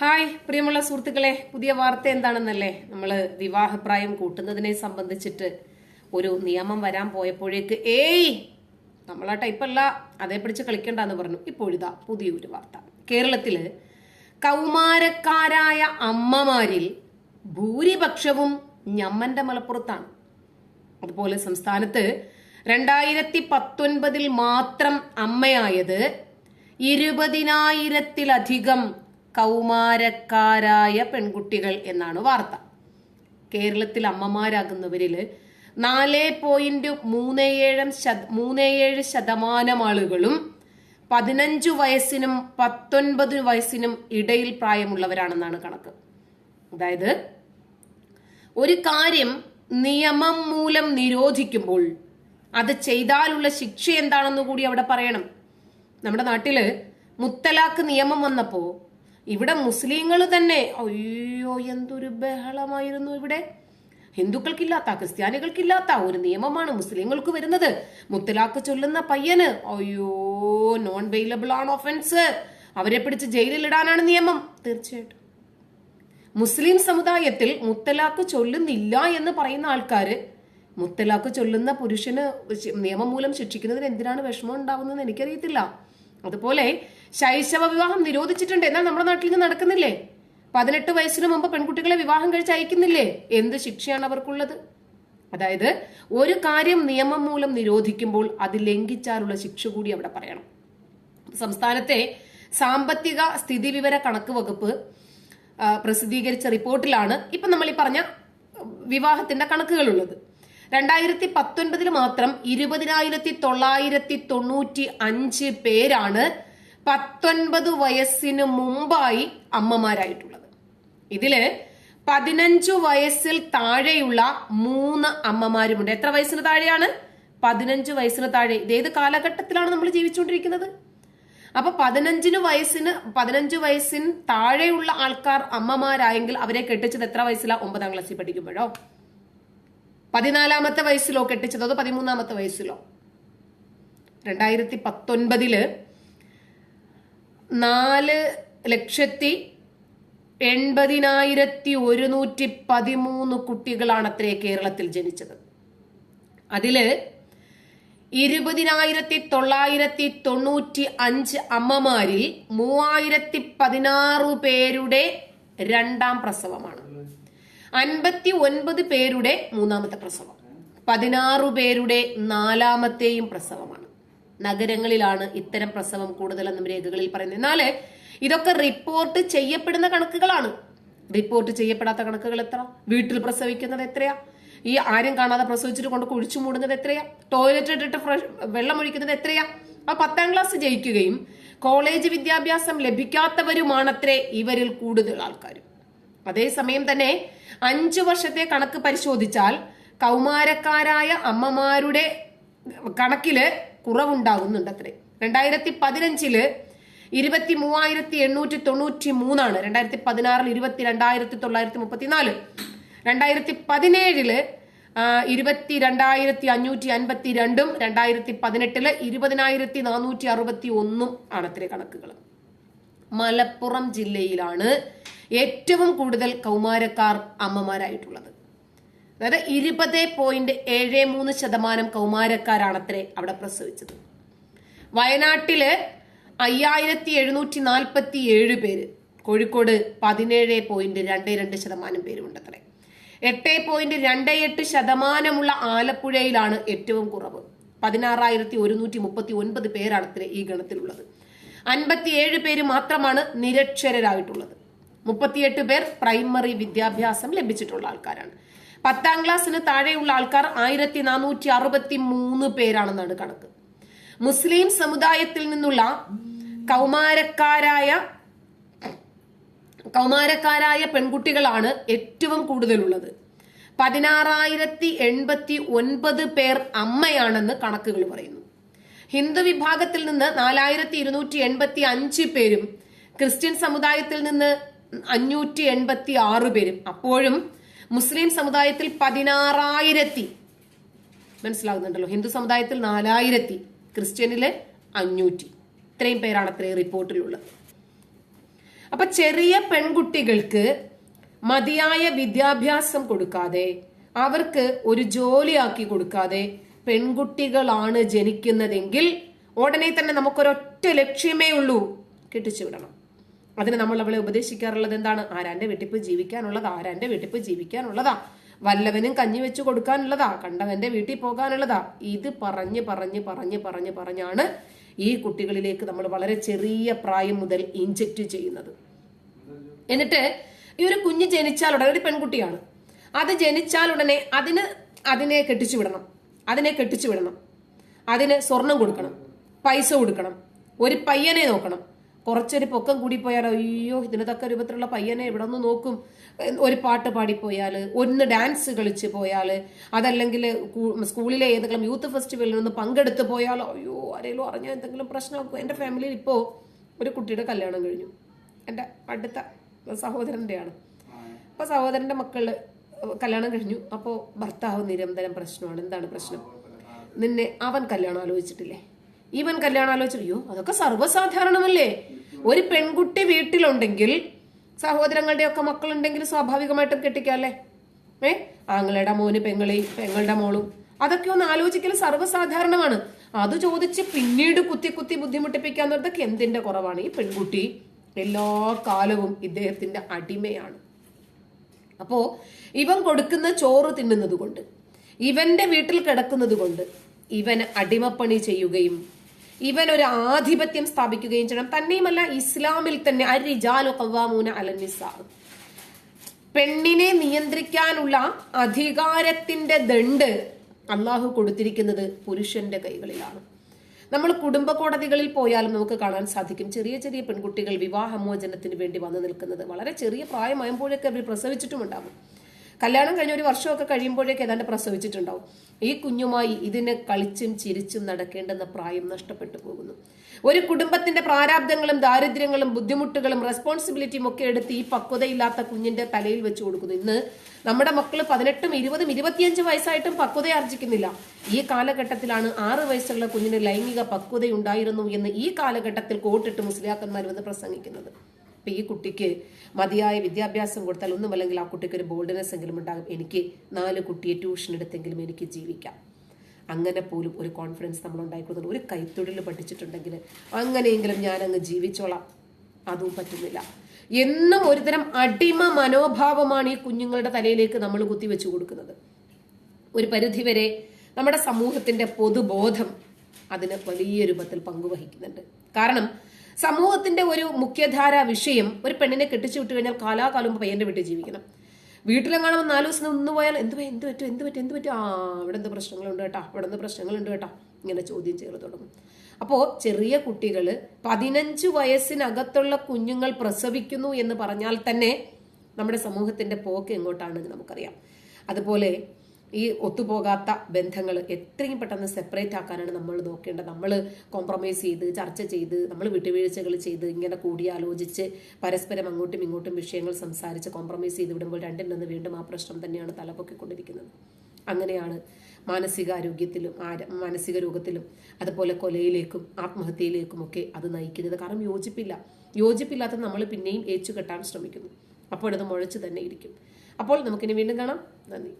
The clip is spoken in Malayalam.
ഹായ് പ്രിയമുള്ള സുഹൃത്തുക്കളെ. പുതിയ വാർത്ത എന്താണെന്നല്ലേ? നമ്മൾ വിവാഹപ്രായം കൂട്ടുന്നതിനെ സംബന്ധിച്ചിട്ട് ഒരു നിയമം വരാൻ പോയപ്പോഴേക്ക് ഏയ് നമ്മളാ ടൈപ്പല്ല അതേ പിടിച്ച് കളിക്കണ്ടെന്ന് പറഞ്ഞു. ഇപ്പോഴിതാ പുതിയൊരു വാർത്ത. കേരളത്തിൽ കൗമാരക്കാരായ അമ്മമാരിൽ ഭൂരിപക്ഷവും ഞമ്മന്റെ മലപ്പുറത്താണ്. അതുപോലെ സംസ്ഥാനത്ത് രണ്ടായിരത്തി പത്തൊൻപതിൽ മാത്രം അമ്മയായത് ഇരുപതിനായിരത്തിലധികം കൗമാരക്കാരായ പെൺകുട്ടികൾ എന്നാണ് വാർത്ത. കേരളത്തിൽ അമ്മമാരാകുന്നവരിൽ നാല് പോയിന്റ് മൂന്ന് ഏഴ് മൂന്ന് ഏഴ് ശതമാനം ആളുകളും പതിനഞ്ചു വയസ്സിനും പത്തൊൻപത് വയസ്സിനും ഇടയിൽ പ്രായമുള്ളവരാണെന്നാണ് കണക്ക്. അതായത് ഒരു കാര്യം നിയമം മൂലം നിരോധിക്കുമ്പോൾ അത് ചെയ്താലുള്ള ശിക്ഷ എന്താണെന്ന് കൂടി അവിടെ പറയണം. നമ്മുടെ നാട്ടിൽ മുത്തലാക്ക് നിയമം വന്നപ്പോ ഇവിടെ മുസ്ലിങ്ങൾ തന്നെ അയ്യോ എന്തൊരു ബഹളമായിരുന്നു ഇവിടെ. ഹിന്ദുക്കൾക്കില്ലാത്ത ക്രിസ്ത്യാനികൾക്കില്ലാത്ത ഒരു നിയമമാണ് മുസ്ലിങ്ങൾക്ക് വരുന്നത്. മുത്തലാക്ക് ചൊല്ലുന്ന പയ്യന് അയ്യോ നോൺ വെയിലബിൾ ആണ് ഒഫൻസ് അവരെ പിടിച്ച് ജയിലിലിടാനാണ് നിയമം. തീർച്ചയായിട്ടും. മുസ്ലിം സമുദായത്തിൽ മുത്തലാക്ക് ചൊല്ലുന്നില്ല എന്ന് പറയുന്ന ആൾക്കാര് മുത്തലാക്ക് ചൊല്ലുന്ന പുരുഷന് നിയമം മൂലം ശിക്ഷിക്കുന്നതിന് എന്തിനാണ് വിഷമം ഉണ്ടാവുന്നത് എനിക്കറിയത്തില്ല. അതുപോലെ ശൈശവ വിവാഹം നിരോധിച്ചിട്ടുണ്ട് എന്നാൽ നമ്മുടെ നാട്ടിൽ ഇത് നടക്കുന്നില്ലേ? പതിനെട്ട് വയസ്സിന് മുമ്പ് പെൺകുട്ടികളെ വിവാഹം കഴിച്ച് അയക്കുന്നില്ലേ? എന്ത് ശിക്ഷയാണ് അവർക്കുള്ളത്? അതായത് ഒരു കാര്യം നിയമം മൂലം നിരോധിക്കുമ്പോൾ അത് ലംഘിച്ചാലുള്ള ശിക്ഷ കൂടി അവിടെ പറയണം. സംസ്ഥാനത്തെ സാമ്പത്തിക സ്ഥിതി വിവര കണക്ക് വകുപ്പ് പ്രസിദ്ധീകരിച്ച റിപ്പോർട്ടിലാണ് ഇപ്പൊ നമ്മൾ ഈ പറഞ്ഞ വിവാഹത്തിന്റെ കണക്കുകളുള്ളത്. രണ്ടായിരത്തി പത്തൊൻപതിൽ മാത്രം ഇരുപതിനായിരത്തി തൊള്ളായിരത്തി തൊണ്ണൂറ്റി അഞ്ച് പേരാണ് പത്തൊൻപത് വയസ്സിന് മുമ്പായി അമ്മമാരായിട്ടുള്ളത്. ഇതിൽ പതിനഞ്ചു വയസ്സിൽ താഴെയുള്ള മൂന്ന് അമ്മമാരുമുണ്ട്. എത്ര വയസ്സിന് താഴെയാണ്? പതിനഞ്ച് വയസ്സിന് താഴെ. ഇതേത് കാലഘട്ടത്തിലാണ് നമ്മൾ ജീവിച്ചുകൊണ്ടിരിക്കുന്നത്? അപ്പൊ പതിനഞ്ചിന് വയസ്സിന് പതിനഞ്ച് വയസ്സിന് താഴെയുള്ള ആൾക്കാർ അമ്മമാരായെങ്കിൽ അവരെ കെട്ടിച്ചത് എത്ര വയസ്സിലാ? ഒമ്പതാം ക്ലാസ്സിൽ പഠിക്കുമ്പോഴോ? പതിനാലാമത്തെ വയസ്സിലോ കെട്ടിച്ചതോ? അതോ പതിമൂന്നാമത്തെ വയസ്സിലോ? രണ്ടായിരത്തി പത്തൊൻപതിൽ നാല് ലക്ഷത്തി എൺപതിനായിരത്തി ഒരുന്നൂറ്റി പതിമൂന്ന് കുട്ടികളാണ് അത്രേ കേരളത്തിൽ ജനിച്ചത്. അതിൽ ഇരുപതിനായിരത്തി തൊള്ളായിരത്തി തൊണ്ണൂറ്റി അഞ്ച് അമ്മമാരിൽ മൂവായിരത്തി പതിനാറ് പേരുടെ രണ്ടാം പ്രസവമാണ്. അൻപത്തി ഒൻപത് പേരുടെ മൂന്നാമത്തെ പ്രസവം. പതിനാറ് പേരുടെ നാലാമത്തെയും പ്രസവമാണ്. നഗരങ്ങളിലാണ് ഇത്തരം പ്രസവം കൂടുതലെന്നും രേഖകളിൽ പറയുന്നത് എന്നാൽ ഇതൊക്കെ റിപ്പോർട്ട് ചെയ്യപ്പെടുന്ന കണക്കുകളാണ്. റിപ്പോർട്ട് ചെയ്യപ്പെടാത്ത കണക്കുകൾ എത്ര? വീട്ടിൽ പ്രസവിക്കുന്നത് എത്രയാ? ഈ ആരും കാണാതെ പ്രസവിച്ചിട്ട് കൊണ്ട് കുഴിച്ചു മൂടുന്നത് എത്രയാ? ടോയ്ലറ്റ് ഇട്ടിട്ട് ഫ്രഷ് വെള്ളം ഒഴിക്കുന്നത് എത്രയാ? ആ പത്താം ക്ലാസ് ജയിക്കുകയും കോളേജ് വിദ്യാഭ്യാസം ലഭിക്കാത്തവരുമാണത്രേ ഇവരിൽ കൂടുതൽ ആൾക്കാരും. അതേസമയം തന്നെ അഞ്ചു വർഷത്തെ കണക്ക് പരിശോധിച്ചാൽ കൗമാരക്കാരായ അമ്മമാരുടെ കണക്കിൽ കുറവുണ്ടാകുന്നുണ്ട് അത്രേ. രണ്ടായിരത്തി പതിനഞ്ചിൽ ഇരുപത്തി മൂവായിരത്തി എണ്ണൂറ്റി തൊണ്ണൂറ്റി മൂന്നാണ് രണ്ടായിരത്തി പതിനാറിൽ ഇരുപത്തി രണ്ടായിരത്തി തൊള്ളായിരത്തി മുപ്പത്തിനാല് രണ്ടായിരത്തി പതിനേഴിൽ ഇരുപത്തി രണ്ടായിരത്തി അഞ്ഞൂറ്റി അൻപത്തി രണ്ടും രണ്ടായിരത്തി പതിനെട്ടിൽ ഇരുപതിനായിരത്തി നാനൂറ്റി അറുപത്തി ഒന്നും ആണ് അത്ര കണക്കുകൾ മലപ്പുറം ജില്ലയിലാണ് ഏറ്റവും കൂടുതൽ കൗമാരക്കാർ അമ്മമാരായിട്ടുള്ളത്. അതായത് ഇരുപത് പോയിന്റ് ഏഴ് മൂന്ന് ശതമാനം കൗമാരക്കാരാണത്രേ അവിടെ പ്രസവിച്ചത്. വയനാട്ടിൽ അയ്യായിരത്തി എഴുന്നൂറ്റി നാൽപ്പത്തി ഏഴ് പേര് കോഴിക്കോട് പതിനേഴ് പോയിന്റ് രണ്ട് രണ്ട് ശതമാനം പേരുമുണ്ടത്രേ. എട്ട് പോയിന്റ് രണ്ട് എട്ട് ശതമാനമുള്ള ആലപ്പുഴയിലാണ് ഏറ്റവും കുറവ്. പതിനാറായിരത്തി ഒരുന്നൂറ്റി മുപ്പത്തി ഒൻപത് പേരാണത്രേ ഈ ഗണത്തിലുള്ളത്. അൻപത്തിയേഴ് പേര് മാത്രമാണ് നിരക്ഷരരായിട്ടുള്ളത്. മുപ്പത്തിയെട്ട് പേർ പ്രൈമറി വിദ്യാഭ്യാസം ലഭിച്ചിട്ടുള്ള ആൾക്കാരാണ്. പത്താം ക്ലാസ്സിന് താഴെയുള്ള ആൾക്കാർ ആയിരത്തി നാനൂറ്റി അറുപത്തി മൂന്ന് പേരാണെന്നാണ് കണക്ക്. മുസ്ലിം സമുദായത്തിൽ നിന്നുള്ള കൗമാരക്കാരായ കൗമാരക്കാരായ പെൺകുട്ടികളാണ് ഏറ്റവും കൂടുതലുള്ളത്. പതിനാറായിരത്തി എൺപത്തി ഒൻപത് പേർ അമ്മയാണെന്ന് കണക്കുകൾ പറയുന്നു. ഹിന്ദു വിഭാഗത്തിൽ നിന്ന് നാലായിരത്തി ഇരുന്നൂറ്റി എൺപത്തി അഞ്ച് പേരും ക്രിസ്ത്യൻ സമുദായത്തിൽ നിന്ന് അഞ്ഞൂറ്റി എൺപത്തി ആറ് പേരും. അപ്പോഴും മുസ്ലിം സമുദായത്തിൽ പതിനാറായിരത്തി. മനസ്സിലാകുന്നുണ്ടല്ലോ ഹിന്ദു സമുദായത്തിൽ നാലായിരത്തി. ക്രിസ്ത്യനിലെ അഞ്ഞൂറ്റി. ഇത്രയും പേരാണ് അത്രയും റിപ്പോർട്ടിലുള്ളത്. അപ്പൊ ചെറിയ പെൺകുട്ടികൾക്ക് മതിയായ വിദ്യാഭ്യാസം കൊടുക്കാതെ അവർക്ക് ഒരു ജോലിയാക്കി കൊടുക്കാതെ പെൺകുട്ടികളാണ് ജനിക്കുന്നതെങ്കിൽ ഉടനെ തന്നെ നമുക്കൊരൊറ്റ ലക്ഷ്യമേ ഉള്ളൂ കെട്ടിച്ചു വിടണം. അതിന് നമ്മൾ അവളെ ഉപദേശിക്കാറുള്ളത് എന്താണ്? ആരാന്റെ വെട്ടിപ്പ് ജീവിക്കാനുള്ളതാ ആരാന്റെ വെട്ടിപ്പ് ജീവിക്കാനുള്ളതാ. വല്ലവനും കഞ്ഞി വെച്ച് കൊടുക്കാനുള്ളതാ കണ്ടവന്റെ വീട്ടിൽ പോകാനുള്ളതാ. ഇത് പറഞ്ഞ് പറഞ്ഞ് പറഞ്ഞ് പറഞ്ഞ് പറഞ്ഞാണ് ഈ കുട്ടികളിലേക്ക് നമ്മൾ വളരെ ചെറിയ പ്രായം മുതൽ ഇൻജക്റ്റ് ചെയ്യുന്നത്. എന്നിട്ട് ഈ ഒരു കുഞ്ഞ് ജനിച്ചാൽ ഉടനെ ഒരു പെൺകുട്ടിയാണ്. അത് ജനിച്ചാൽ ഉടനെ അതിന് അതിനെ കെട്ടിച്ചു വിടണം. അതിനെ കെട്ടിച്ചു വിടണം. അതിന് സ്വർണം കൊടുക്കണം. പൈസ കൊടുക്കണം. ഒരു പയ്യനെ നോക്കണം. കുറച്ചൊരു പൊക്കം കൂടി പോയാൽ അയ്യോ ഇതിന് തക്ക രൂപത്തിലുള്ള പയ്യനെ ഇവിടെ ഒന്ന് നോക്കും. ഒരു പാട്ട് പാടിപ്പോയാൽ ഒന്ന് ഡാൻസ് കളിച്ച് പോയാൽ അതല്ലെങ്കിൽ സ്കൂളിലെ ഏതെങ്കിലും യൂത്ത് ഫെസ്റ്റിവലിൽ നിന്ന് പങ്കെടുത്ത് പോയാലോ? അയ്യോ ആരെങ്കിലും അറിഞ്ഞാൽ എന്തെങ്കിലും പ്രശ്നമാക്കും. എന്റെ ഫാമിലിയിൽ ഇപ്പോൾ ഒരു കുട്ടിയുടെ കല്യാണം കഴിഞ്ഞു. എന്റെ അടുത്ത സഹോദരന്റെയാണ് അപ്പോൾ സഹോദരന്റെ മക്കൾ കല്യാണം കഴിഞ്ഞു. അപ്പോൾ ഭർത്താവ് നിരന്തരം പ്രശ്നമാണ്. എന്താണ് പ്രശ്നം? നിന്നെ അവൻ കല്യാണം ആലോചിച്ചിട്ടില്ലേ? ഇവൻ കല്യാണം ആലോചിച്ചു അയ്യോ അതൊക്കെ സർവസാധാരണമല്ലേ? ഒരു പെൺകുട്ടി വീട്ടിലുണ്ടെങ്കിൽ സഹോദരങ്ങളുടെയൊക്കെ മക്കളുണ്ടെങ്കിൽ സ്വാഭാവികമായിട്ടും കെട്ടിക്കാല്ലേ ഏ? ആങ്ങളുടെ മോന് പെങ്ങളി പെങ്ങളുടെ മോളും. അതൊക്കെ ഒന്ന് ആലോചിക്കൽ സർവസാധാരണമാണ്. അത് ചോദിച്ച് പിന്നീട് കുത്തി കുത്തി ബുദ്ധിമുട്ടിപ്പിക്കാന്നതൊക്കെ എന്തിന്റെ കുറവാണ്? ഈ പെൺകുട്ടി എല്ലാ കാലവും ഇദ്ദേഹത്തിന്റെ അടിമയാണ്. അപ്പോ ഇവൻ കൊടുക്കുന്ന ചോറ് തിന്നുന്നത് കൊണ്ട് ഇവന്റെ വീട്ടിൽ കിടക്കുന്നത് കൊണ്ട് ഇവൻ അടിമപ്പണി ചെയ്യുകയും ഇവൻ ഒരു ആധിപത്യം സ്ഥാപിക്കുകയും ചെയ്യണം. തന്നെയുമല്ല ഇസ്ലാമിൽ തന്നെ പെണ്ണിനെ നിയന്ത്രിക്കാനുള്ള അധികാരത്തിന്റെ ദണ്ട് അള്ളാഹു കൊടുത്തിരിക്കുന്നത് പുരുഷന്റെ കൈകളിലാണ്. നമ്മൾ കുടുംബ കോടതികളിൽ പോയാലും നമുക്ക് കാണാൻ സാധിക്കും ചെറിയ ചെറിയ പെൺകുട്ടികൾ വിവാഹമോചനത്തിന് വേണ്ടി വന്നു നിൽക്കുന്നത്. വളരെ ചെറിയ പ്രായമായപ്പോഴൊക്കെ അവർ പ്രസവിച്ചിട്ടുമുണ്ടാകും. കല്യാണം കഴിഞ്ഞ ഒരു വർഷമൊക്കെ കഴിയുമ്പോഴേക്ക് ഏതാണ്ട് പ്രസവിച്ചിട്ടുണ്ടാവും. ഈ കുഞ്ഞുമായി ഇതിനെ കളിച്ചും ചിരിച്ചും നടക്കേണ്ടെന്ന പ്രായം നഷ്ടപ്പെട്ടു പോകുന്നു. ഒരു കുടുംബത്തിന്റെ പ്രാരാബ്ദങ്ങളും ദാരിദ്ര്യങ്ങളും ബുദ്ധിമുട്ടുകളും റെസ്പോൺസിബിലിറ്റിയും ഒക്കെ എടുത്ത് ഈ പക്വതയില്ലാത്ത കുഞ്ഞിന്റെ തലയിൽ വെച്ച് കൊടുക്കുന്നു. ഇന്ന് നമ്മുടെ മക്കൾ പതിനെട്ടും ഇരുപതും ഇരുപത്തിയഞ്ച് വയസ്സായിട്ടും പക്വത ആർജിക്കുന്നില്ല. ഈ കാലഘട്ടത്തിലാണ് ആറ് വയസ്സുള്ള കുഞ്ഞിന് ലൈംഗിക പക്വതയുണ്ടായിരുന്നു എന്ന് ഈ കാലഘട്ടത്തിൽ കോട്ടിട്ട് മുസ്ലിയാക്കന്മാർ വന്ന് പ്രസംഗിക്കുന്നത്. അപ്പൊ ഈ കുട്ടിക്ക് മതിയായ വിദ്യാഭ്യാസം കൊടുത്താൽ ഒന്നുമല്ലെങ്കിൽ ആ കുട്ടിക്ക് ഒരു ബോൾഡ്നെസ് എങ്കിലും ഉണ്ടാകും. എനിക്ക് നാല് കുട്ടിയെ ട്യൂഷൻ എടുത്തെങ്കിലും എനിക്ക് ജീവിക്കാം. അങ്ങനെ പോലും ഒരു കോൺഫിഡൻസ് നമ്മൾ ഉണ്ടായിക്കൊടുക്കുന്നു ഒരു കൈത്തൊഴിൽ പഠിച്ചിട്ടുണ്ടെങ്കിൽ അങ്ങനെയെങ്കിലും ഞാൻ അങ്ങ് ജീവിച്ചോളാം. അതും പറ്റുന്നില്ല. എന്നും ഒരുതരം അടിമ മനോഭാവമാണ് ഈ കുഞ്ഞുങ്ങളുടെ തലയിലേക്ക് നമ്മൾ കുത്തിവെച്ചു കൊടുക്കുന്നത്. ഒരു പരിധിവരെ നമ്മുടെ സമൂഹത്തിന്റെ പൊതുബോധം അതിന് വലിയ രൂപത്തിൽ പങ്കുവഹിക്കുന്നുണ്ട്. കാരണം സമൂഹത്തിന്റെ ഒരു മുഖ്യധാര വിഷയം ഒരു പെണ്ണിനെ കെട്ടിച്ചു വിട്ടു കഴിഞ്ഞാൽ കാലാകാലം പയ്യന്റെ വീട്ടിൽ ജീവിക്കണം. വീട്ടിലെങ്ങാണോ നാല് ദിവസം നിന്ന് പോയാൽ എന്ത് എന്ത് പറ്റും എന്ത് പറ്റും എന്ത് പറ്റും? ആ ഇവിടെ എന്ത് പ്രശ്നങ്ങളുണ്ട് കേട്ടാ ഇവിടെ എന്ത് പ്രശ്നങ്ങളുണ്ട് കേട്ടാ. ഇങ്ങനെ ചോദ്യം ചെയ്ത് തുടങ്ങും. അപ്പോൾ ചെറിയ കുട്ടികൾ പതിനഞ്ച് വയസ്സിനകത്തുള്ള കുഞ്ഞുങ്ങൾ പ്രസവിക്കുന്നു എന്ന് പറഞ്ഞാൽ തന്നെ നമ്മുടെ സമൂഹത്തിന്റെ പോക്ക് എങ്ങോട്ടാണെന്ന് നമുക്കറിയാം. അതുപോലെ ഈ ഒത്തുപോകാത്ത ബന്ധങ്ങൾ എത്രയും പെട്ടെന്ന് സെപ്പറേറ്റ് ആക്കാനാണ് നമ്മൾ നോക്കേണ്ടത്. നമ്മൾ കോംപ്രമൈസ് ചെയ്ത് ചർച്ച ചെയ്ത് നമ്മൾ വിട്ടുവീഴ്ചകൾ ചെയ്ത് ഇങ്ങനെ കൂടിയാലോചിച്ച് പരസ്പരം അങ്ങോട്ടും ഇങ്ങോട്ടും വിഷയങ്ങൾ സംസാരിച്ച് കോംപ്രമൈസ് ചെയ്ത് വിടുമ്പോൾ രണ്ടിൽ നിന്ന് വീണ്ടും ആ പ്രശ്നം തന്നെയാണ് തലപൊക്കിക്കൊണ്ടിരിക്കുന്നത്. അങ്ങനെയാണ് മാനസികാരോഗ്യത്തിലും മാനസിക രോഗത്തിലും അതുപോലെ കൊലയിലേക്കും ആത്മഹത്യയിലേക്കും ഒക്കെ അത് നയിക്കുന്നത്. കാരണം യോജിപ്പില്ല. യോജിപ്പില്ലാത്ത നമ്മൾ പിന്നെയും ഏച്ചു കെട്ടാൻ ശ്രമിക്കുന്നു അപ്പോഴത് മുഴച്ചു തന്നെ ഇരിക്കും. അപ്പോൾ നമുക്കിനി വീണ്ടും കാണാം. നന്ദി.